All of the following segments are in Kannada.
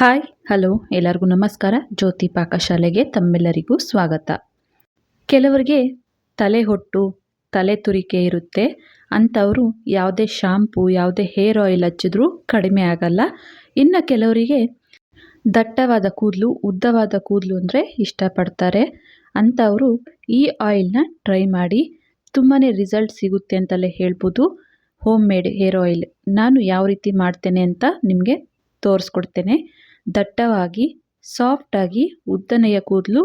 ಹಾಯ್, ಹಲೋ, ಎಲ್ಲರಿಗೂ ನಮಸ್ಕಾರ. ಜ್ಯೋತಿ ಪಾಕಶಾಲೆಗೆ ತಮ್ಮೆಲ್ಲರಿಗೂ ಸ್ವಾಗತ. ಕೆಲವರಿಗೆ ತಲೆ ಹೊಟ್ಟು, ತಲೆ ತುರಿಕೆ ಇರುತ್ತೆ. ಅಂಥವರು ಯಾವುದೇ ಶಾಂಪು, ಯಾವುದೇ ಹೇರ್ ಆಯಿಲ್ ಹಚ್ಚಿದ್ರೂ ಕಡಿಮೆ ಆಗಲ್ಲ. ಇನ್ನು ಕೆಲವರಿಗೆ ದಟ್ಟವಾದ ಕೂದಲು, ಉದ್ದವಾದ ಕೂದಲು ಅಂದರೆ ಇಷ್ಟಪಡ್ತಾರೆ. ಅಂಥವರು ಈ ಆಯಿಲ್ನ ಟ್ರೈ ಮಾಡಿ. ತುಂಬಾ ರಿಸಲ್ಟ್ ಸಿಗುತ್ತೆ ಅಂತಲೇ ಹೇಳ್ಬೋದು. ಹೋಮ್ ಮೇಡ್ ಹೇರ್ ಆಯಿಲ್ ನಾನು ಯಾವ ರೀತಿ ಮಾಡ್ತೇನೆ ಅಂತ ನಿಮಗೆ ತೋರಿಸ್ಕೊಡ್ತೇನೆ. ದಟ್ಟವಾಗಿ ಸಾಫ್ಟಾಗಿ ಉದ್ದನೆಯ ಕೂದಲು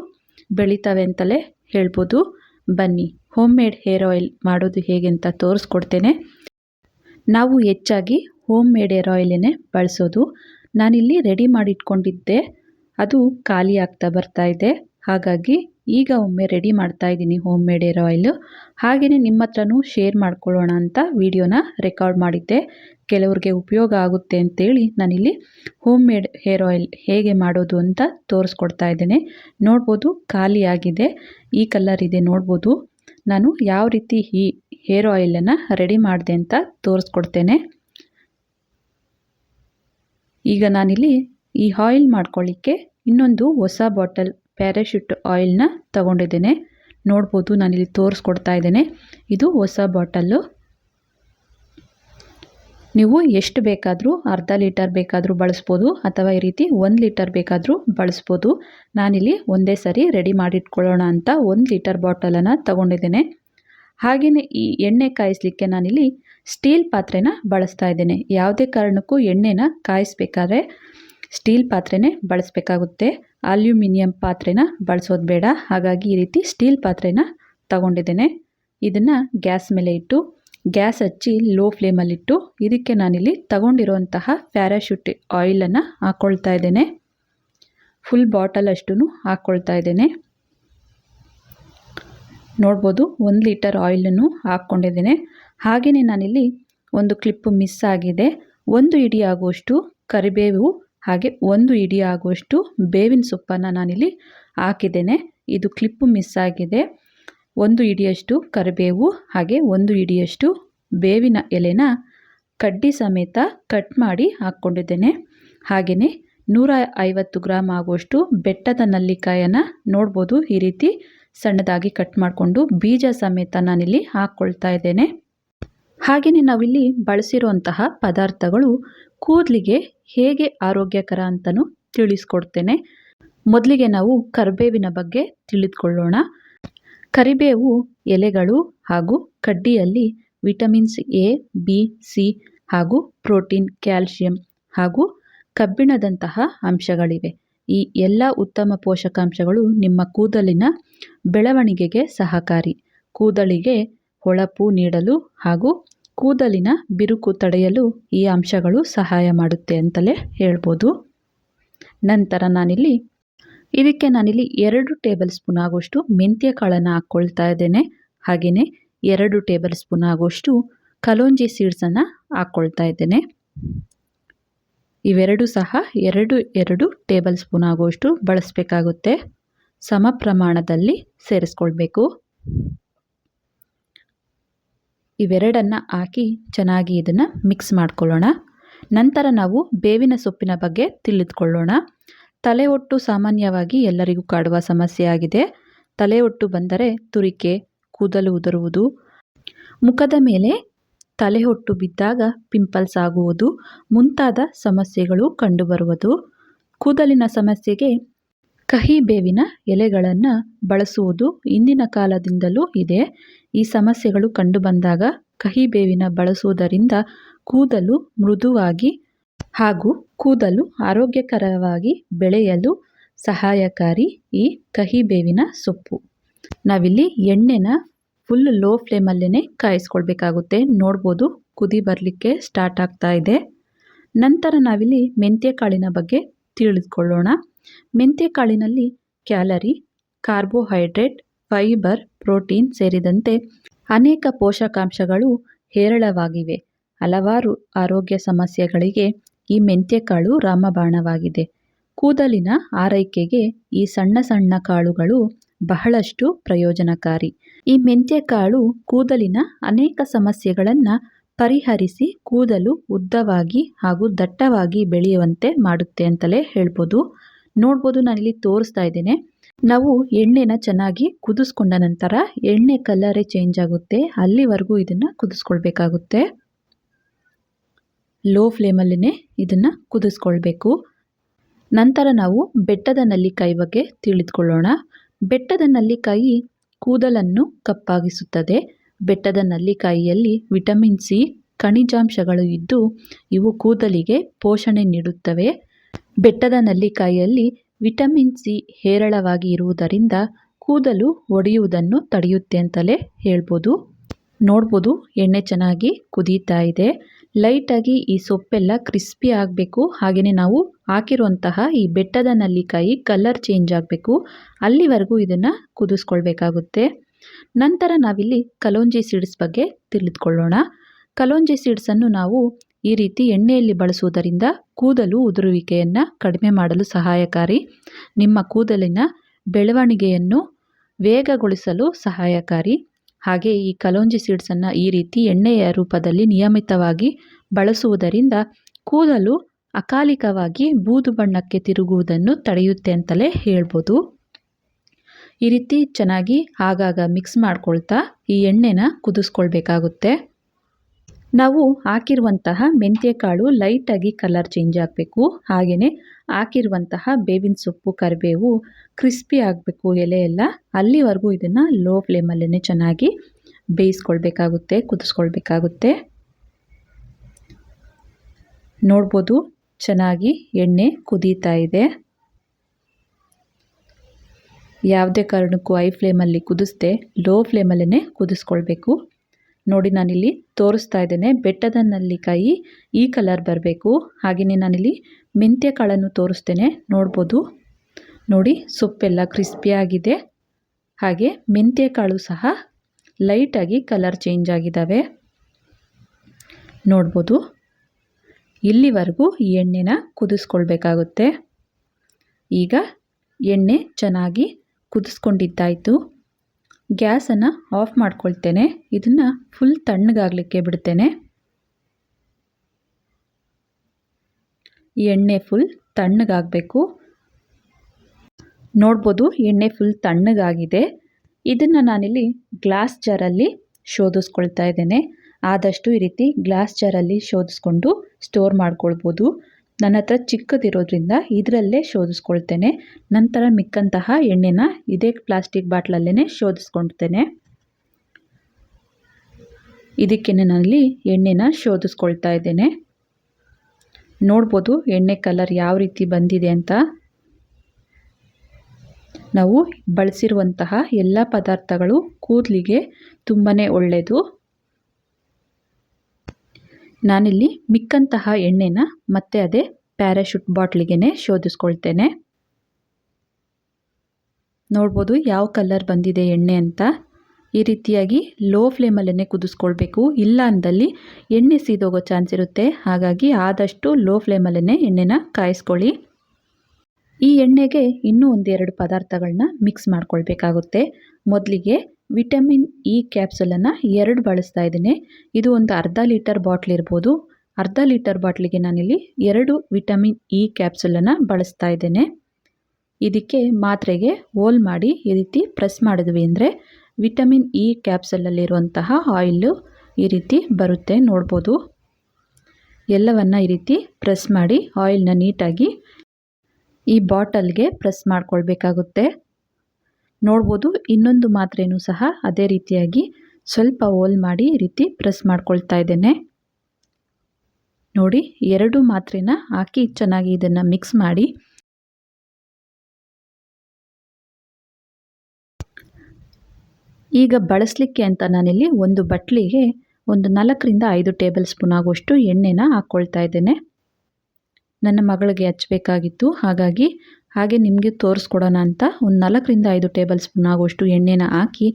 ಬೆಳೀತವೆ ಅಂತಲೇ ಹೇಳ್ಬೋದು. ಬನ್ನಿ ಹೋಮ್ ಮೇಡ್ ಹೇರ್ ಆಯಿಲ್ ಮಾಡೋದು ಹೇಗೆ ಅಂತ ತೋರಿಸ್ಕೊಡ್ತೇನೆ. ನಾವು ಹೆಚ್ಚಾಗಿ ಹೋಮ್ ಮೇಡ್ ಹೇರ್ ಆಯಿಲನ್ನೇ ಬಳಸೋದು. ನಾನಿಲ್ಲಿ ರೆಡಿ ಮಾಡಿಟ್ಕೊಂಡಿದ್ದೆ. ಅದು ಖಾಲಿ ಆಗ್ತಾ ಬರ್ತಾ ಇದೆ. ಹಾಗಾಗಿ ಈಗ ಒಮ್ಮೆ ರೆಡಿ ಮಾಡ್ತಾ ಇದ್ದೀನಿ ಹೋಮ್ ಮೇಡ್ ಏರ್ ಆಯಿಲು ಹಾಗೆಯೇ ನಿಮ್ಮ ಹತ್ರನೂ ಶೇರ್ ಮಾಡ್ಕೊಳ್ಳೋಣ ಅಂತ ವಿಡಿಯೋನ ರೆಕಾರ್ಡ್ ಮಾಡಿದ್ದೆ. ಕೆಲವ್ರಿಗೆ ಉಪಯೋಗ ಆಗುತ್ತೆ ಅಂತೇಳಿ ನಾನಿಲ್ಲಿ ಹೋಮ್ ಮೇಡ್ ಹೇರ್ ಆಯಿಲ್ ಹೇಗೆ ಮಾಡೋದು ಅಂತ ತೋರಿಸ್ಕೊಡ್ತಾ ಇದ್ದೇನೆ. ನೋಡ್ಬೋದು ಖಾಲಿಯಾಗಿದೆ. ಈ ಕಲರ್ ಇದೆ ನೋಡ್ಬೋದು. ನಾನು ಯಾವ ರೀತಿ ಈ ಹೇರ್ ಆಯಿಲನ್ನು ರೆಡಿ ಮಾಡಿದೆ ಅಂತ ತೋರಿಸ್ಕೊಡ್ತೇನೆ. ಈಗ ನಾನಿಲ್ಲಿ ಈ ಆಯಿಲ್ ಮಾಡ್ಕೊಳ್ಳಿಕ್ಕೆ ಇನ್ನೊಂದು ಹೊಸ ಬಾಟಲ್ ಪ್ಯಾರಾಶೂಟ್ ಆಯಿಲ್ನ ತಗೊಂಡಿದ್ದೇನೆ. ನೋಡ್ಬೋದು ನಾನಿಲ್ಲಿ ತೋರಿಸ್ಕೊಡ್ತಾ ಇದ್ದೇನೆ. ಇದು ಹೊಸ ಬಾಟಲ್ಲು. ನೀವು ಎಷ್ಟು ಬೇಕಾದರೂ ಅರ್ಧ ಲೀಟರ್ ಬೇಕಾದರೂ ಬಳಸ್ಬೋದು ಅಥವಾ ಈ ರೀತಿ ಒಂದು ಲೀಟರ್ ಬೇಕಾದರೂ ಬಳಸ್ಬೋದು. ನಾನಿಲ್ಲಿ ಒಂದೇ ಸರಿ ರೆಡಿ ಮಾಡಿಟ್ಕೊಳ್ಳೋಣ ಅಂತ ಒಂದು ಲೀಟರ್ ಬಾಟಲನ್ನು ತಗೊಂಡಿದ್ದೇನೆ. ಹಾಗೆಯೇ ಈ ಎಣ್ಣೆ ಕಾಯಿಸ್ಲಿಕ್ಕೆ ನಾನಿಲ್ಲಿ ಸ್ಟೀಲ್ ಪಾತ್ರೆನ ಬಳಸ್ತಾ ಇದ್ದೇನೆ. ಯಾವುದೇ ಕಾರಣಕ್ಕೂ ಎಣ್ಣೆನ ಕಾಯಿಸ್ಬೇಕಾದ್ರೆ ಸ್ಟೀಲ್ ಪಾತ್ರೆನೇ ಬಳಸಬೇಕಾಗುತ್ತೆ. ಅಲ್ಯೂಮಿನಿಯಂ ಪಾತ್ರೆನ ಬಳಸೋದು ಬೇಡ. ಹಾಗಾಗಿ ಈ ರೀತಿ ಸ್ಟೀಲ್ ಪಾತ್ರೆನ ತಗೊಂಡಿದ್ದೇನೆ. ಇದನ್ನು ಗ್ಯಾಸ್ ಮೇಲೆ ಇಟ್ಟು, ಗ್ಯಾಸ್ ಹಚ್ಚಿ ಲೋ ಫ್ಲೇಮಲ್ಲಿಟ್ಟು ಇದಕ್ಕೆ ನಾನಿಲ್ಲಿ ತಗೊಂಡಿರುವಂತಹ ಪ್ಯಾರಾಶೂಟ್ ಆಯಿಲನ್ನು ಹಾಕ್ಕೊಳ್ತಾ ಇದ್ದೇನೆ. ಫುಲ್ ಬಾಟಲ್ ಅಷ್ಟು ಹಾಕ್ಕೊಳ್ತಾ ಇದ್ದೇನೆ. ನೋಡ್ಬೋದು, ಒಂದು ಲೀಟರ್ ಆಯಿಲನ್ನು ಹಾಕ್ಕೊಂಡಿದ್ದೇನೆ. ಹಾಗೆಯೇ ನಾನಿಲ್ಲಿ ಒಂದು ಕ್ಲಿಪ್ಪು ಮಿಸ್ ಆಗಿದೆ. ಒಂದು ಇಡಿ ಆಗುವಷ್ಟು ಕರಿಬೇವು ಹಾಗೆ ಒಂದು ಇಡಿ ಆಗುವಷ್ಟು ಬೇವಿನ ಸೊಪ್ಪನ್ನು ನಾನಿಲ್ಲಿ ಹಾಕಿದ್ದೇನೆ. ಇದು ಕ್ಲಿಪ್ಪು ಮಿಸ್ ಆಗಿದೆ. ಒಂದು ಇಡಿಯಷ್ಟು ಕರಿಬೇವು, ಹಾಗೆ ಒಂದು ಇಡಿಯಷ್ಟು ಬೇವಿನ ಎಲೆನ ಕಡ್ಡಿ ಸಮೇತ ಕಟ್ ಮಾಡಿ ಹಾಕ್ಕೊಂಡಿದ್ದೇನೆ. ಹಾಗೆಯೇ ನೂರ ಐವತ್ತು ಗ್ರಾಮ್ ಆಗುವಷ್ಟು ಬೆಟ್ಟದ ನಲ್ಲಿಕಾಯನ್ನು ನೋಡ್ಬೋದು. ಈ ರೀತಿ ಸಣ್ಣದಾಗಿ ಕಟ್ ಮಾಡಿಕೊಂಡು ಬೀಜ ಸಮೇತ ನಾನಿಲ್ಲಿ ಹಾಕ್ಕೊಳ್ತಾ ಇದ್ದೇನೆ. ಹಾಗೆಯೇ ನಾವಿಲ್ಲಿ ಬಳಸಿರುವಂತಹ ಪದಾರ್ಥಗಳು ಕೂದಲಿಗೆ ಹೇಗೆ ಆರೋಗ್ಯಕರ ಅಂತಲೂ ತಿಳಿಸ್ಕೊಡ್ತೇನೆ. ಮೊದಲಿಗೆ ನಾವು ಕರಿಬೇವಿನ ಬಗ್ಗೆ ತಿಳಿದುಕೊಳ್ಳೋಣ. ಕರಿಬೇವು ಎಲೆಗಳು ಹಾಗೂ ಕಡ್ಡಿಯಲ್ಲಿ ವಿಟಮಿನ್ಸ್ ಎ, ಬಿ, ಸಿ ಹಾಗೂ ಪ್ರೋಟೀನ್, ಕ್ಯಾಲ್ಶಿಯಂ ಹಾಗೂ ಕಬ್ಬಿಣದಂತಹ ಅಂಶಗಳಿವೆ. ಈ ಎಲ್ಲ ಉತ್ತಮ ಪೋಷಕಾಂಶಗಳು ನಿಮ್ಮ ಕೂದಲಿನ ಬೆಳವಣಿಗೆಗೆ ಸಹಕಾರಿ. ಕೂದಲಿಗೆ ಹೊಳಪು ನೀಡಲು ಹಾಗೂ ಕೂದಲಿನ ಬಿರುಕು ತಡೆಯಲು ಈ ಅಂಶಗಳು ಸಹಾಯ ಮಾಡುತ್ತೆ ಅಂತಲೇ ಹೇಳ್ಬೋದು. ನಂತರ ನಾನಿಲ್ಲಿ, ಇದಕ್ಕೆ ನಾನಿಲ್ಲಿ ಎರಡು ಟೇಬಲ್ ಸ್ಪೂನ್ ಆಗುವಷ್ಟು ಮೆಂತ್ಯ ಕಾಳನ್ನು ಹಾಕ್ಕೊಳ್ತಾ ಇದ್ದೇನೆ. ಹಾಗೆಯೇ ಎರಡು ಟೇಬಲ್ ಸ್ಪೂನ್ ಆಗುವಷ್ಟು ಕಲೋಂಜಿ ಸೀಡ್ಸನ್ನು ಹಾಕ್ಕೊಳ್ತಾ ಇದ್ದೇನೆ. ಇವೆರಡು ಸಹ ಎರಡು ಎರಡು ಟೇಬಲ್ ಸ್ಪೂನ್ ಆಗುವಷ್ಟು ಬಳಸಬೇಕಾಗುತ್ತೆ. ಸಮ ಪ್ರಮಾಣದಲ್ಲಿ ಸೇರಿಸ್ಕೊಳ್ಬೇಕು. ಇವೆರಡನ್ನು ಹಾಕಿ ಚೆನ್ನಾಗಿ ಇದನ್ನು ಮಿಕ್ಸ್ ಮಾಡ್ಕೊಳ್ಳೋಣ. ನಂತರ ನಾವು ಬೇವಿನ ಸೊಪ್ಪಿನ ಬಗ್ಗೆ ತಿಳಿದುಕೊಳ್ಳೋಣ. ತಲೆ ಒಟ್ಟು ಸಾಮಾನ್ಯವಾಗಿ ಎಲ್ಲರಿಗೂ ಕಾಡುವ ಸಮಸ್ಯೆ ಆಗಿದೆ. ತಲೆ ಒಟ್ಟು ಬಂದರೆ ತುರಿಕೆ, ಕೂದಲು ಉದುರುವುದು, ಮುಖದ ಮೇಲೆ ತಲೆ ಹೊಟ್ಟು ಬಿದ್ದಾಗ ಪಿಂಪಲ್ಸ್ ಆಗುವುದು, ಮುಂತಾದ ಸಮಸ್ಯೆಗಳು ಕಂಡುಬರುವುದು. ಕೂದಲಿನ ಸಮಸ್ಯೆಗೆ ಕಹಿ ಬೇವಿನ ಎಲೆಗಳನ್ನು ಬಳಸುವುದು ಇಂದಿನ ಕಾಲದಿಂದಲೂ ಇದೆ. ಈ ಸಮಸ್ಯೆಗಳು ಕಂಡುಬಂದಾಗ ಕಹಿ ಬೇವಿನ ಬಳಸುವುದರಿಂದ ಕೂದಲು ಮೃದುವಾಗಿ ಹಾಗೂ ಕೂದಲು ಆರೋಗ್ಯಕರವಾಗಿ ಬೆಳೆಯಲು ಸಹಾಯಕಾರಿ ಈ ಕಹಿಬೇವಿನ ಸೊಪ್ಪು. ನಾವಿಲ್ಲಿ ಎಣ್ಣೆನ ಫುಲ್ ಲೋ ಫ್ಲೇಮಲ್ಲೇ ಕಾಯಿಸ್ಕೊಳ್ಬೇಕಾಗುತ್ತೆ. ನೋಡ್ಬೋದು ಕುದಿ ಬರಲಿಕ್ಕೆ ಸ್ಟಾರ್ಟ್ ಆಗ್ತಾ ಇದೆ. ನಂತರ ನಾವಿಲ್ಲಿ ಮೆಂತ್ಯ ಕಾಳಿನ ಬಗ್ಗೆ ತಿಳಿದುಕೊಳ್ಳೋಣ. ಮೆಂತ್ಯಕಾಳಿನಲ್ಲಿ ಕ್ಯಾಲರಿ ಕಾರ್ಬೋಹೈಡ್ರೇಟ್ ಫೈಬರ್, ಪ್ರೋಟೀನ್ ಸೇರಿದಂತೆ ಅನೇಕ ಪೋಷಕಾಂಶಗಳು ಹೇರಳವಾಗಿವೆ. ಹಲವಾರು ಆರೋಗ್ಯ ಸಮಸ್ಯೆಗಳಿಗೆ ಈ ಮೆಂತ್ಯಕಾಳು ರಾಮಬಾಣವಾಗಿದೆ. ಕೂದಲಿನ ಆರೈಕೆಗೆ ಈ ಸಣ್ಣ ಸಣ್ಣ ಕಾಳುಗಳು ಬಹಳಷ್ಟು ಪ್ರಯೋಜನಕಾರಿ. ಈ ಮೆಂತ್ಯಕಾಳು ಕೂದಲಿನ ಅನೇಕ ಸಮಸ್ಯೆಗಳನ್ನು ಪರಿಹರಿಸಿ ಕೂದಲು ಉದ್ದವಾಗಿ ಹಾಗೂ ದಟ್ಟವಾಗಿ ಬೆಳೆಯುವಂತೆ ಮಾಡುತ್ತೆ ಅಂತಲೇ ಹೇಳ್ಬೋದು. ನೋಡ್ಬೋದು, ನಾನಿಲ್ಲಿ ತೋರಿಸ್ತಾ ಇದ್ದೇನೆ. ನಾವು ಎಣ್ಣೆನ ಚೆನ್ನಾಗಿ ಕುದಿಸ್ಕೊಂಡ ನಂತರ ಎಣ್ಣೆ ಕಲ್ಲರೇ ಚೇಂಜ್ ಆಗುತ್ತೆ. ಅಲ್ಲಿವರೆಗೂ ಇದನ್ನು ಕುದಿಸ್ಕೊಳ್ಬೇಕಾಗುತ್ತೆ. ಲೋ ಫ್ಲೇಮಲ್ಲೇ ಇದನ್ನು ಕುದಿಸ್ಕೊಳ್ಬೇಕು. ನಂತರ ನಾವು ಬೆಟ್ಟದ ನಲ್ಲಿಕಾಯಿ ಬಗ್ಗೆ ತಿಳಿದುಕೊಳ್ಳೋಣ. ಬೆಟ್ಟದ ನಲ್ಲಿಕಾಯಿ ಕೂದಲನ್ನು ಕಪ್ಪಾಗಿಸುತ್ತದೆ. ಬೆಟ್ಟದ ನಲ್ಲಿಕಾಯಿಯಲ್ಲಿ ವಿಟಮಿನ್ ಸಿ, ಖನಿಜಾಂಶಗಳು ಇದ್ದು ಇವು ಕೂದಲಿಗೆ ಪೋಷಣೆ ನೀಡುತ್ತವೆ. ಬೆಟ್ಟದ ನಲ್ಲಿಕಾಯಿಯಲ್ಲಿ ವಿಟಮಿನ್ ಸಿ ಹೇರಳವಾಗಿ ಇರುವುದರಿಂದ ಕೂದಲು ಒಡೆಯುವುದನ್ನು ತಡೆಯುತ್ತೆ ಅಂತಲೇ ಹೇಳ್ಬೋದು. ನೋಡ್ಬೋದು, ಎಣ್ಣೆ ಚೆನ್ನಾಗಿ ಕುದೀತಾ ಇದೆ. ಲೈಟಾಗಿ ಈ ಸೊಪ್ಪೆಲ್ಲ ಕ್ರಿಸ್ಪಿ ಆಗಬೇಕು. ಹಾಗೆಯೇ ನಾವು ಹಾಕಿರುವಂತಹ ಈ ಬೆಟ್ಟದ ನಲ್ಲಿಕಾಯಿ ಕಲರ್ ಚೇಂಜ್ ಆಗಬೇಕು. ಅಲ್ಲಿವರೆಗೂ ಇದನ್ನು ಕುದಿಸ್ಕೊಳ್ಬೇಕಾಗುತ್ತೆ. ನಂತರ ನಾವಿಲ್ಲಿ ಕಲೋಂಜಿ ಸೀಡ್ಸ್ ಬಗ್ಗೆ ತಿಳಿದುಕೊಳ್ಳೋಣ. ಕಲೋಂಜಿ ಸೀಡ್ಸನ್ನು ನಾವು ಈ ರೀತಿ ಎಣ್ಣೆಯಲ್ಲಿ ಬಳಸುವುದರಿಂದ ಕೂದಲು ಉದುರುವಿಕೆಯನ್ನು ಕಡಿಮೆ ಮಾಡಲು ಸಹಾಯಕಾರಿ. ನಿಮ್ಮ ಕೂದಲಿನ ಬೆಳವಣಿಗೆಯನ್ನು ವೇಗಗೊಳಿಸಲು ಸಹಾಯಕಾರಿ. ಹಾಗೆ ಈ ಕಲೋಂಜಿ ಸೀಡ್ಸನ್ನು ಈ ರೀತಿ ಎಣ್ಣೆಯ ರೂಪದಲ್ಲಿ ನಿಯಮಿತವಾಗಿ ಬಳಸುವುದರಿಂದ ಕೂದಲು ಅಕಾಲಿಕವಾಗಿ ಬೂದು ಬಣ್ಣಕ್ಕೆ ತಿರುಗುವುದನ್ನು ತಡೆಯುತ್ತೆ ಅಂತಲೇ ಹೇಳ್ಬೋದು. ಈ ರೀತಿ ಚೆನ್ನಾಗಿ ಆಗಾಗ ಮಿಕ್ಸ್ ಮಾಡ್ಕೊಳ್ತಾ ಈ ಎಣ್ಣೆನ ಕುದಿಸ್ಕೊಳ್ಬೇಕಾಗುತ್ತೆ. ನಾವು ಹಾಕಿರುವಂತಹ ಮೆಂತ್ಯಕಾಳು ಲೈಟಾಗಿ ಕಲರ್ ಚೇಂಜ್ ಆಗಬೇಕು. ಹಾಗೆಯೇ ಹಾಕಿರುವಂತಹ ಬೇವಿನ ಸೊಪ್ಪು, ಕರಿಬೇವು ಕ್ರಿಸ್ಪಿ ಆಗಬೇಕು ಎಲೆ ಎಲ್ಲ ಅಲ್ಲಿವರೆಗೂ ಇದನ್ನು ಲೋ ಫ್ಲೇಮಲ್ಲೇ ಚೆನ್ನಾಗಿ ಬೇಯಿಸ್ಕೊಳ್ಬೇಕಾಗುತ್ತೆ, ಕುದಿಸ್ಕೊಳ್ಬೇಕಾಗುತ್ತೆ. ನೋಡ್ಬೋದು ಚೆನ್ನಾಗಿ ಎಣ್ಣೆ ಕುದೀತಾ ಇದೆ. ಯಾವುದೇ ಕಾರಣಕ್ಕೂ ಐ ಫ್ಲೇಮಲ್ಲಿ ಕುದಿಸ್ದೆ ಲೋ ಫ್ಲೇಮಲ್ಲೇ ಕುದಿಸ್ಕೊಳ್ಬೇಕು. ನೋಡಿ ನಾನಿಲ್ಲಿ ತೋರಿಸ್ತಾ ಇದ್ದೇನೆ. ಬೆಟ್ಟದ ನಲ್ಲಿಕಾಯಿ ಈ ಕಲರ್ ಬರಬೇಕು. ಹಾಗೆಯೇ ನಾನಿಲ್ಲಿ ಮೆಂತ್ಯ ಕಾಳನ್ನು ತೋರಿಸ್ತೇನೆ. ನೋಡ್ಬೋದು. ನೋಡಿ, ಸೊಪ್ಪೆಲ್ಲ ಕ್ರಿಸ್ಪಿಯಾಗಿದೆ ಹಾಗೆ ಮೆಂತ್ಯ ಕಾಳು ಸಹ ಲೈಟಾಗಿ ಕಲರ್ ಚೇಂಜ್ ಆಗಿದ್ದಾವೆ. ನೋಡ್ಬೋದು. ಇಲ್ಲಿವರೆಗೂ ಈ ಎಣ್ಣೆನ ಕುದಿಸ್ಕೊಳ್ಬೇಕಾಗುತ್ತೆ. ಈಗ ಎಣ್ಣೆ ಚೆನ್ನಾಗಿ ಕುದಿಸ್ಕೊಂಡಿದ್ದಾಯಿತು. ಗ್ಯಾಸನ್ನು ಆಫ್ ಮಾಡ್ಕೊಳ್ತೇನೆ. ಇದನ್ನು ಫುಲ್ ತಣ್ಣಗಾಗಲಿಕ್ಕೆ ಬಿಡ್ತೇನೆ. ಎಣ್ಣೆ ಫುಲ್ ತಣ್ಣಗಾಗಬೇಕು. ನೋಡ್ಬೋದು ಎಣ್ಣೆ ಫುಲ್ ತಣ್ಣಗಾಗಿದೆ. ಇದನ್ನು ನಾನಿಲ್ಲಿ ಗ್ಲಾಸ್ ಜಾರಲ್ಲಿ ಶೋಧಿಸ್ಕೊಳ್ತಾ ಇದ್ದೇನೆ. ಆದಷ್ಟು ಈ ರೀತಿ ಗ್ಲಾಸ್ ಜಾರಲ್ಲಿ ಶೋಧಿಸ್ಕೊಂಡು ಸ್ಟೋರ್ ಮಾಡ್ಕೊಳ್ಬೋದು. ನನ್ನ ಹತ್ರ ಚಿಕ್ಕದಿರೋದ್ರಿಂದ ಇದರಲ್ಲೇ ಶೋಧಿಸ್ಕೊಳ್ತೇನೆ. ನಂತರ ಮಿಕ್ಕಂತಹ ಎಣ್ಣೆನ ಇದೇ ಪ್ಲಾಸ್ಟಿಕ್ ಬಾಟ್ಲಲ್ಲೇ ಶೋಧಿಸ್ಕೊಳ್ತೇನೆ. ಇದಕ್ಕೆ ನಾನಲ್ಲಿ ಎಣ್ಣೆನ ಶೋಧಿಸ್ಕೊಳ್ತಾ ಇದ್ದೇನೆ. ನೋಡ್ಬೋದು ಎಣ್ಣೆ ಕಲರ್ ಯಾವ ರೀತಿ ಬಂದಿದೆ ಅಂತ. ನಾವು ಬಳಸಿರುವಂತಹ ಎಲ್ಲ ಪದಾರ್ಥಗಳು ಕೂದಲಿಗೆ ತುಂಬಾ ಒಳ್ಳೆಯದು ನಾನಿಲ್ಲಿ ಮಿಕ್ಕಂತಹ ಎಣ್ಣೆನ ಮತ್ತೆ ಅದೇ ಪ್ಯಾರಾಶೂಟ್ ಬಾಟ್ಲಿಗೆ ಶೋಧಿಸ್ಕೊಳ್ತೇನೆ. ನೋಡ್ಬೋದು ಯಾವ ಕಲರ್ ಬಂದಿದೆ ಎಣ್ಣೆ ಅಂತ. ಈ ರೀತಿಯಾಗಿ ಲೋ ಫ್ಲೇಮಲ್ಲೇ ಕುದಿಸ್ಕೊಳ್ಬೇಕು. ಇಲ್ಲ ಅಂದಲ್ಲಿ ಎಣ್ಣೆ ಸೀದೋಗೋ ಚಾನ್ಸ್ ಇರುತ್ತೆ. ಹಾಗಾಗಿ ಆದಷ್ಟು ಲೋ ಫ್ಲೇಮಲ್ಲೇ ಎಣ್ಣೆನ ಕಾಯಿಸ್ಕೊಳ್ಳಿ. ಈ ಎಣ್ಣೆಗೆ ಇನ್ನೂ ಒಂದೆರಡು ಪದಾರ್ಥಗಳನ್ನ ಮಿಕ್ಸ್ ಮಾಡ್ಕೊಳ್ಬೇಕಾಗುತ್ತೆ. ಮೊದಲಿಗೆ ವಿಟಮಿನ್ ಇ ಕ್ಯಾಪ್ಸುಲನ್ನು ಎರಡು ಬಳಸ್ತಾ ಇದ್ದೀನಿ. ಇದು ಒಂದು ಅರ್ಧ ಲೀಟರ್ ಬಾಟ್ಲ್ ಇರ್ಬೋದು. ಅರ್ಧ ಲೀಟರ್ ಬಾಟ್ಲಿಗೆ ನಾನಿಲ್ಲಿ ಎರಡು ವಿಟಮಿನ್ ಇ ಕ್ಯಾಪ್ಸುಲನ್ನು ಬಳಸ್ತಾ ಇದ್ದೇನೆ. ಇದಕ್ಕೆ ಮಾತ್ರೆಗೆ ಹೋಲ್ ಮಾಡಿ ಈ ರೀತಿ ಪ್ರೆಸ್ ಮಾಡಿದ್ವಿ ಅಂದರೆ ವಿಟಮಿನ್ ಇ ಕ್ಯಾಪ್ಸಲಲ್ಲಿರುವಂತಹ ಆಯಿಲು ಈ ರೀತಿ ಬರುತ್ತೆ, ನೋಡ್ಬೋದು. ಎಲ್ಲವನ್ನು ಈ ರೀತಿ ಪ್ರೆಸ್ ಮಾಡಿ ಆಯಿಲ್ನ ನೀಟಾಗಿ ಈ ಬಾಟಲ್ಗೆ ಪ್ರೆಸ್ ಮಾಡ್ಕೊಳ್ಬೇಕಾಗುತ್ತೆ. ನೋಡ್ಬೋದು. ಇನ್ನೊಂದು ಮಾತ್ರೆಯೂ ಸಹ ಅದೇ ರೀತಿಯಾಗಿ ಸ್ವಲ್ಪ ಹೋಲ್ ಮಾಡಿ ಈ ರೀತಿ ಪ್ರೆಸ್ ಮಾಡ್ಕೊಳ್ತಾ ಇದ್ದೇನೆ. ನೋಡಿ, ಎರಡು ಮಾತ್ರೆನ ಹಾಕಿ ಚೆನ್ನಾಗಿ ಇದನ್ನು ಮಿಕ್ಸ್ ಮಾಡಿ. ಈಗ ಬಳಸಲಿಕ್ಕೆ ಅಂತ ನಾನಿಲ್ಲಿ ಒಂದು ಬಟ್ಲಿಗೆ ಒಂದು ನಾಲ್ಕರಿಂದ ಐದು ಟೇಬಲ್ ಸ್ಪೂನ್ ಆಗುವಷ್ಟು ಎಣ್ಣೆನ ಹಾಕ್ಕೊಳ್ತಾ ಇದ್ದೇನೆ. ನನ್ನ ಮಗಳಿಗೆ ಹಚ್ಚಬೇಕಾಗಿತ್ತು ಹಾಗಾಗಿ ಹಾಗೆ ನಿಮಗೆ ತೋರಿಸ್ಕೊಡೋಣ ಅಂತ ಒಂದು ನಾಲ್ಕರಿಂದ ಐದು ಟೇಬಲ್ ಸ್ಪೂನ್ ಆಗುವಷ್ಟು ಎಣ್ಣೆನ ಹಾಕಿ,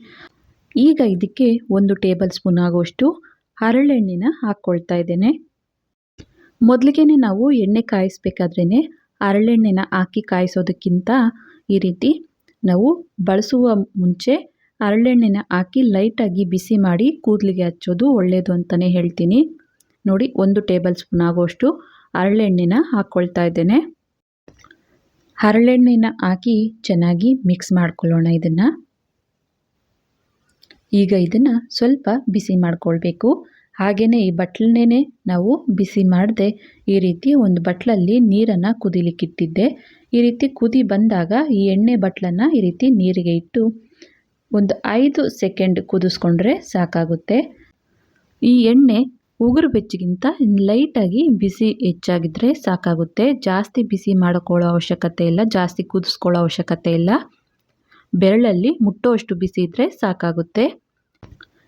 ಈಗ ಇದಕ್ಕೆ ಒಂದು ಟೇಬಲ್ ಸ್ಪೂನ್ ಆಗುವಷ್ಟು ಹರಳೆಣ್ಣೆನ ಹಾಕ್ಕೊಳ್ತಾ ಇದ್ದೇನೆ. ಮೊದಲಿಗೆ ನಾವು ಎಣ್ಣೆ ಕಾಯಿಸ್ಬೇಕಾದ್ರೇ ಹರಳೆಣ್ಣೆನ ಹಾಕಿ ಕಾಯಿಸೋದಕ್ಕಿಂತ ಈ ರೀತಿ ನಾವು ಬಳಸುವ ಮುಂಚೆ ಹರಳೆಣ್ಣೆನ ಹಾಕಿ ಲೈಟಾಗಿ ಬಿಸಿ ಮಾಡಿ ಕೂದಲಿಗೆ ಹಚ್ಚೋದು ಒಳ್ಳೆಯದು ಅಂತಲೇ ಹೇಳ್ತೀನಿ. ನೋಡಿ, ಒಂದು ಟೇಬಲ್ ಸ್ಪೂನ್ ಆಗುವಷ್ಟು ಹರಳೆಣ್ಣೆನ ಹಾಕ್ಕೊಳ್ತಾ ಇದ್ದೇನೆ. ಹರಳೆಣ್ಣೆನ ಹಾಕಿ ಚೆನ್ನಾಗಿ ಮಿಕ್ಸ್ ಮಾಡ್ಕೊಳ್ಳೋಣ ಇದನ್ನು. ಈಗ ಇದನ್ನು ಸ್ವಲ್ಪ ಬಿಸಿ ಮಾಡಿಕೊಳ್ಬೇಕು. ಹಾಗೆಯೇ ಈ ಬಟ್ಲನ್ನೇ ನಾವು ಬಿಸಿ ಮಾಡಿದೆ ಈ ರೀತಿ ಒಂದು ಬಟ್ಲಲ್ಲಿ ನೀರನ್ನು ಕುದಿಲಿಕ್ಕಿಟ್ಟಿದ್ದೆ. ಈ ರೀತಿ ಕುದಿ ಬಂದಾಗ ಈ ಎಣ್ಣೆ ಬಟ್ಲನ್ನು ಈ ರೀತಿ ನೀರಿಗೆ ಇಟ್ಟು ಒಂದು ಐದು ಸೆಕೆಂಡ್ ಕುದಿಸ್ಕೊಂಡ್ರೆ ಸಾಕಾಗುತ್ತೆ. ಈ ಎಣ್ಣೆ ಉಗುರು ಬೆಚ್ಚಿಗಿಂತ ಲೈಟಾಗಿ ಬಿಸಿ ಹೆಚ್ಚಾಗಿದ್ದರೆ ಸಾಕಾಗುತ್ತೆ. ಜಾಸ್ತಿ ಬಿಸಿ ಮಾಡಿಕೊಳ್ಳೋ ಅವಶ್ಯಕತೆ ಇಲ್ಲ, ಜಾಸ್ತಿ ಕುದಿಸ್ಕೊಳ್ಳೋ ಅವಶ್ಯಕತೆ ಇಲ್ಲ. ಬೆರಳಲ್ಲಿ ಮುಟ್ಟೋಷ್ಟು ಬಿಸಿ ಇದ್ದರೆ ಸಾಕಾಗುತ್ತೆ.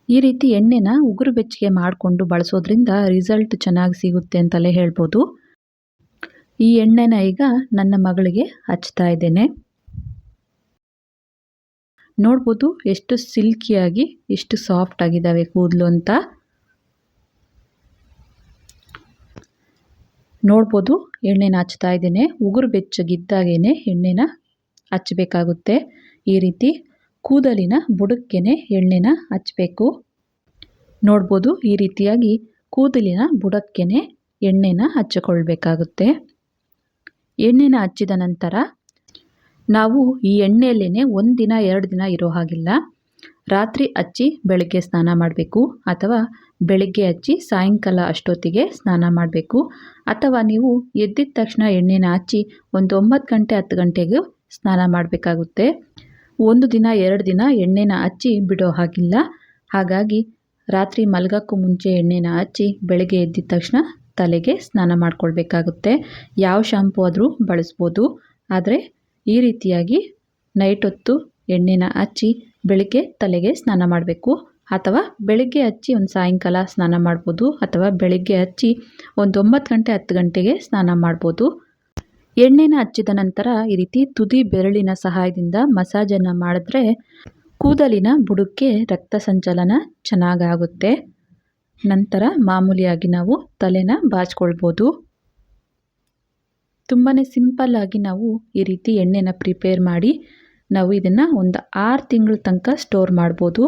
ಈ ರೀತಿ ಎಣ್ಣೆನ ಉಗುರು ಬೆಚ್ಚಗೆ ಮಾಡಿಕೊಂಡು ಬಳಸೋದ್ರಿಂದ ರಿಸಲ್ಟ್ ಚೆನ್ನಾಗಿ ಸಿಗುತ್ತೆ ಅಂತಲೇ ಹೇಳ್ಬೋದು. ಈ ಎಣ್ಣೆನ ಈಗ ನನ್ನ ಮಗಳಿಗೆ ಹಚ್ತಾ ಇದ್ದೇನೆ. ನೋಡ್ಬೋದು ಎಷ್ಟು ಸಿಲ್ಕಿಯಾಗಿ, ಎಷ್ಟು ಸಾಫ್ಟ್ ಆಗಿದ್ದಾವೆ ಕೂದಲು ಅಂತ. ನೋಡ್ಬೋದು. ಎಣ್ಣೆನ ಹಚ್ತಾ ಇದ್ದೇನೆ. ಉಗುರು ಬೆಚ್ಚಗಿದ್ದಾಗೇ ಎಣ್ಣೆನ ಹಚ್ಚಬೇಕಾಗುತ್ತೆ. ಈ ರೀತಿ ಕೂದಲಿನ ಬುಡಕ್ಕೇನೆ ಎಣ್ಣೆನ ಹಚ್ಚಬೇಕು ನೋಡ್ಬೋದು, ಈ ರೀತಿಯಾಗಿ ಕೂದಲಿನ ಬುಡಕ್ಕೇನೆ ಎಣ್ಣೆನ ಹಚ್ಚಿಕೊಳ್ಬೇಕಾಗುತ್ತೆ. ಎಣ್ಣೆನ ಹಚ್ಚಿದ ನಂತರ ನಾವು ಈ ಎಣ್ಣೆಯಲ್ಲೇ ಒಂದು ದಿನ ಎರಡು ದಿನ ಇರೋ ಹಾಗಿಲ್ಲ. ರಾತ್ರಿ ಹಚ್ಚಿ ಬೆಳಗ್ಗೆ ಸ್ನಾನ ಮಾಡಬೇಕು ಅಥವಾ ಬೆಳಗ್ಗೆ ಹಚ್ಚಿ ಸಾಯಂಕಾಲ ಅಷ್ಟೊತ್ತಿಗೆ ಸ್ನಾನ ಮಾಡಬೇಕು. ಅಥವಾ ನೀವು ಎದ್ದಿದ ತಕ್ಷಣ ಎಣ್ಣೆನ ಹಚ್ಚಿ ಒಂದು ಒಂಬತ್ತು ಗಂಟೆ ಹತ್ತು ಗಂಟೆಗೂ ಸ್ನಾನ ಮಾಡಬೇಕಾಗುತ್ತೆ. ಒಂದು ದಿನ, ಎರಡು ದಿನ ಎಣ್ಣೆನ ಹಚ್ಚಿ ಬಿಡೋ ಹಾಗಿಲ್ಲ. ಹಾಗಾಗಿ ರಾತ್ರಿ ಮಲಗಕ್ಕೂ ಮುಂಚೆ ಎಣ್ಣೆನ ಹಚ್ಚಿ ಬೆಳಗ್ಗೆ ಎದ್ದಿದ ತಕ್ಷಣ ತಲೆಗೆ ಸ್ನಾನ ಮಾಡಿಕೊಳ್ಬೇಕಾಗುತ್ತೆ. ಯಾವ ಶಾಂಪು ಆದರೂ ಬಳಸ್ಬೋದು. ಆದರೆ ಈ ರೀತಿಯಾಗಿ ನೈಟ್ ಹೊತ್ತು ಎಣ್ಣೆನ ಹಚ್ಚಿ ಬೆಳಗ್ಗೆ ತಲೆಗೆ ಸ್ನಾನ ಮಾಡಬೇಕು ಅಥವಾ ಬೆಳಗ್ಗೆ ಹಚ್ಚಿ ಒಂದು ಸಾಯಂಕಾಲ ಸ್ನಾನ ಮಾಡ್ಬೋದು ಅಥವಾ ಬೆಳಗ್ಗೆ ಹಚ್ಚಿ ಒಂದು ಒಂಬತ್ತು ಗಂಟೆ ಹತ್ತು ಗಂಟೆಗೆ ಸ್ನಾನ ಮಾಡ್ಬೋದು. ಎಣ್ಣೆನ ಹಚ್ಚಿದ ನಂತರ ಈ ರೀತಿ ತುದಿ ಬೆರಳಿನ ಸಹಾಯದಿಂದ ಮಸಾಜನ್ನು ಮಾಡಿದ್ರೆ ಕೂದಲಿನ ಬುಡಕ್ಕೆ ರಕ್ತ ಸಂಚಲನ ಚೆನ್ನಾಗಾಗುತ್ತೆ. ನಂತರ ಮಾಮೂಲಿಯಾಗಿ ನಾವು ತಲೆನ ಬಾಚ್ಕೊಳ್ಬೋದು. ತುಂಬಾ ಸಿಂಪಲ್ಲಾಗಿ ನಾವು ಈ ರೀತಿ ಎಣ್ಣೆನ ಪ್ರಿಪೇರ್ ಮಾಡಿ ನಾವು ಇದನ್ನು ಒಂದು ಆರು ತಿಂಗಳ ತನಕ ಸ್ಟೋರ್ ಮಾಡ್ಬೋದು.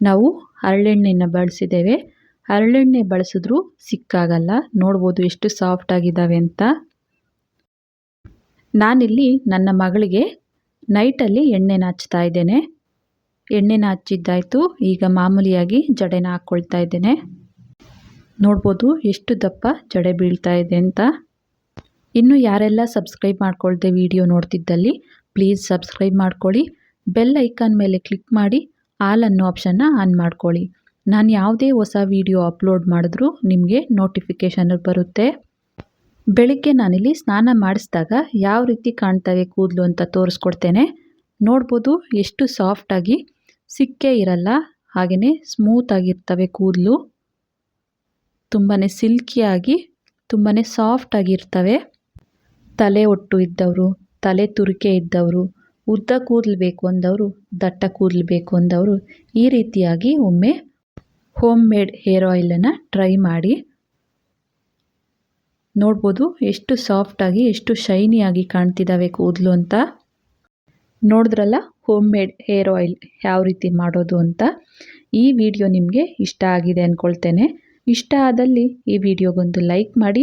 ನಾವು ಹರಳೆಣ್ಣೆನ ಬಳಸಿದ್ದೇವೆ. ಹರಳೆಣ್ಣೆ ಬಳಸಿದ್ರೂ ಸಿಕ್ಕಾಗಲ್ಲ. ನೋಡ್ಬೋದು ಎಷ್ಟು ಸಾಫ್ಟ್ ಆಗಿದ್ದಾವೆ ಅಂತ. ನಾನಿಲ್ಲಿ ನನ್ನ ಮಗಳಿಗೆ ನೈಟಲ್ಲಿ ಎಣ್ಣೆನ ಹಚ್ತಾ ಇದ್ದೇನೆ. ಎಣ್ಣೆನ ಹಚ್ಚಿದ್ದಾಯಿತು. ಈಗ ಮಾಮೂಲಿಯಾಗಿ ಜಡೆನ ಹಾಕ್ಕೊಳ್ತಾ ಇದ್ದೇನೆ. ನೋಡ್ಬೋದು ಎಷ್ಟು ದಪ್ಪ ಜಡೆ ಬೀಳ್ತಾ ಇದೆ ಅಂತ. ಇನ್ನು ಯಾರೆಲ್ಲ ಸಬ್ಸ್ಕ್ರೈಬ್ ಮಾಡ್ಕೊಳ್ದೆ ವಿಡಿಯೋ ನೋಡ್ತಿದ್ದಲ್ಲಿ ಪ್ಲೀಸ್ ಸಬ್ಸ್ಕ್ರೈಬ್ ಮಾಡ್ಕೊಳ್ಳಿ. ಬೆಲ್ ಐಕಾನ್ ಮೇಲೆ ಕ್ಲಿಕ್ ಮಾಡಿ. ಆಲ್ ಅನ್ನೋ ಆಪ್ಷನ್ನ ಆನ್ ಮಾಡ್ಕೊಳ್ಳಿ. ನಾನು ಯಾವುದೇ ಹೊಸ ವಿಡಿಯೋ ಅಪ್ಲೋಡ್ ಮಾಡಿದ್ರೂ ನಿಮಗೆ ನೋಟಿಫಿಕೇಷನ್ ಬರುತ್ತೆ. ಬೆಳಿಗ್ಗೆ ನಾನಿಲ್ಲಿ ಸ್ನಾನ ಮಾಡಿಸಿದಾಗ ಯಾವ ರೀತಿ ಕಾಣ್ತವೆ ಕೂದಲು ಅಂತ ತೋರಿಸ್ಕೊಡ್ತೇನೆ. ನೋಡ್ಬೋದು ಎಷ್ಟು ಸಾಫ್ಟಾಗಿ ಸಿಕ್ಕೇ ಇರಲ್ಲ. ಹಾಗೆಯೇ ಸ್ಮೂತಾಗಿರ್ತವೆ ಕೂದಲು. ತುಂಬಾ ಸಿಲ್ಕಿಯಾಗಿ ತುಂಬಾ ಸಾಫ್ಟಾಗಿರ್ತವೆ ತಲೆ ಒಟ್ಟು ಇದ್ದವರು. ತಲೆ ತುರಿಕೆ ಇದ್ದವರು, ಉದ್ದ ಕೂದಲು ಬೇಕು ಅಂದವರು, ದಟ್ಟ ಕೂದಲು ಬೇಕು ಅಂದವರು ಈ ರೀತಿಯಾಗಿ ಒಮ್ಮೆ ಹೋಮ್ ಮೇಡ್ ಹೇರ್ ಆಯಿಲನ್ನು ಟ್ರೈ ಮಾಡಿ ನೋಡ್ಬೋದು ಎಷ್ಟು ಸಾಫ್ಟಾಗಿ ಎಷ್ಟು ಶೈನಿಯಾಗಿ ಕಾಣ್ತಿದ್ದಾವೆ ಕೂದಲು ಅಂತ. ನೋಡಿದ್ರಲ್ಲ ಹೋಮ್ ಮೇಡ್ ಹೇರ್ ಆಯಿಲ್ ಯಾವ ರೀತಿ ಮಾಡೋದು ಅಂತ. ಈ ವಿಡಿಯೋ ನಿಮಗೆ ಇಷ್ಟ ಆಗಿದೆ ಅಂದ್ಕೊಳ್ತೇನೆ ಇಷ್ಟ ಆದಲ್ಲಿ ಈ ವಿಡಿಯೋಗೊಂದು ಲೈಕ್ ಮಾಡಿ.